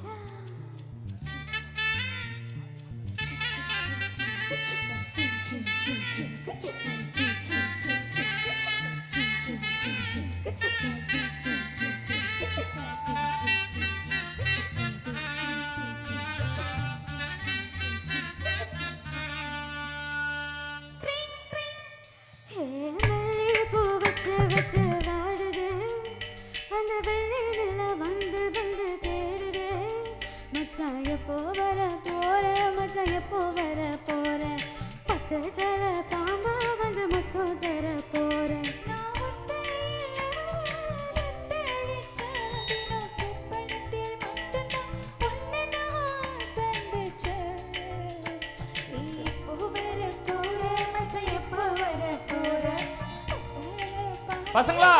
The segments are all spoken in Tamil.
Ciao. எப்போ வர போற. பத்து தர பாம்பா வந்து முத்து தர போற. பசங்களா!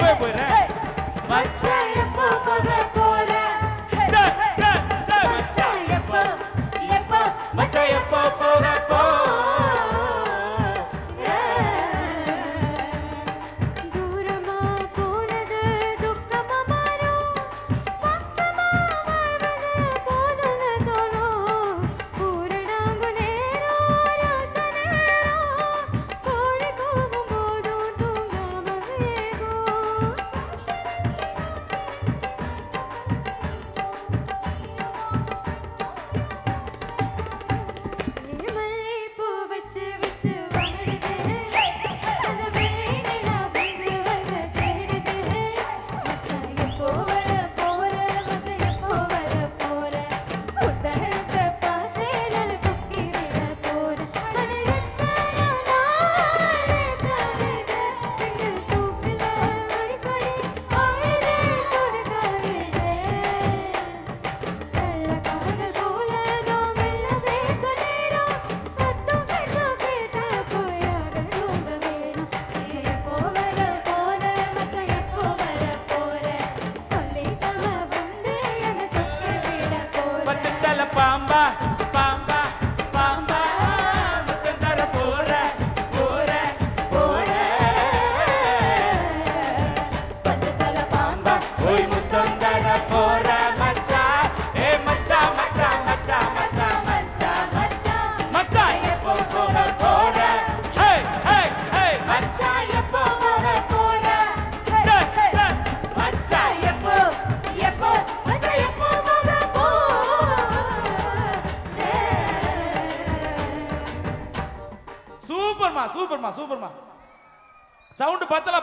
எப்போ. போயிடுறேன் மச்சான் சூப்பர்மா சூப்பர்மா சூப்பர்மா. சவுண்டு பத்தல